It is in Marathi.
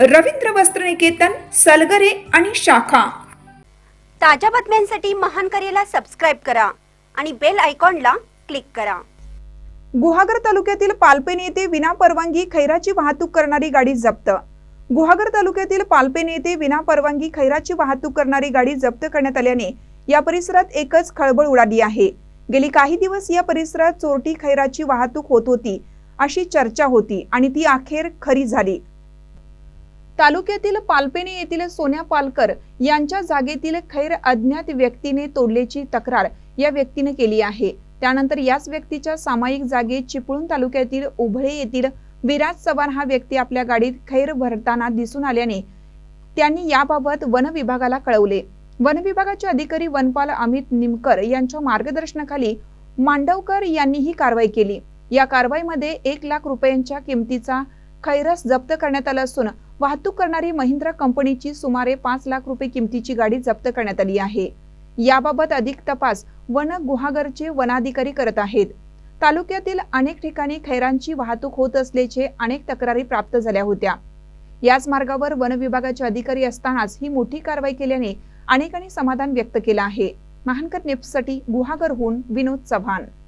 रवींद्र वस्त्रनिकेतन सलगरे आणि शाखा. ताज्या बातम्यांसाठी महान करेला सबस्क्राईब करा आणि बेल आयकॉनला क्लिक करा. गुहागर तालुक्यातील पालपेन येथे विनापरवानगी खैराची वाहतूक करणारी गाडी जप्त. गुहागर तालुक्यातील पालपेन येथे विनापरवानगी खैराची वाहतूक करणारी गाडी जप्त करण्यात आल्याने या परिसरात एकच खळबळ उडाली आहे. गेली काही दिवस या परिसरात चोरटी खैराची वाहतूक होत होती अशी चर्चा होती आणि ती अखेर खरी झाली. तालुक्यातील पालपेणी येथील सोन्या पालकर यांच्या जागेतील खैर अज्ञात व्यक्तीने तोडल्याची तक्रार या व्यक्तीने केली आहे. त्यानंतर याच व्यक्तीच्या सामायिक जागेत चिपळूण तालुक्यातील उभळे येथील विराज चव्हाण हा व्यक्ती आपल्या गाडीत खैर भरताना दिसून आल्याने त्यांनी याबाबत वन विभागाला कळवले. वन विभागाचे अधिकारी वनपाल अमित निमकर यांच्या मार्गदर्शनाखाली मांडवकर यांनी ही कारवाई केली. या कारवाईमध्ये एक लाख रुपयांच्या किमतीचा खैरस जप्त करण्यात आला असून वाहतूक करणारी महिंद्रा कंपनीची सुमारे पाच लाख रुपये किमतीची गाडी जप्त करण्यात आली आहे. याबाबत अधिक तपास वन गुहागरचे वनाधिकारी करत आहेत. तालुक्यातील अनेक ठिकाणी खैरांची वाहतूक होत असल्याचे अनेक तक्रारी प्राप्त झाल्या होत्या. याच मार्गावर वन विभागाचे अधिकारी असतानाच ही मोठी कारवाई केल्याने अनेकांनी समाधान व्यक्त केलं आहे. महानकर नेप्ससाठी गुहागरहून विनोद चव्हाण.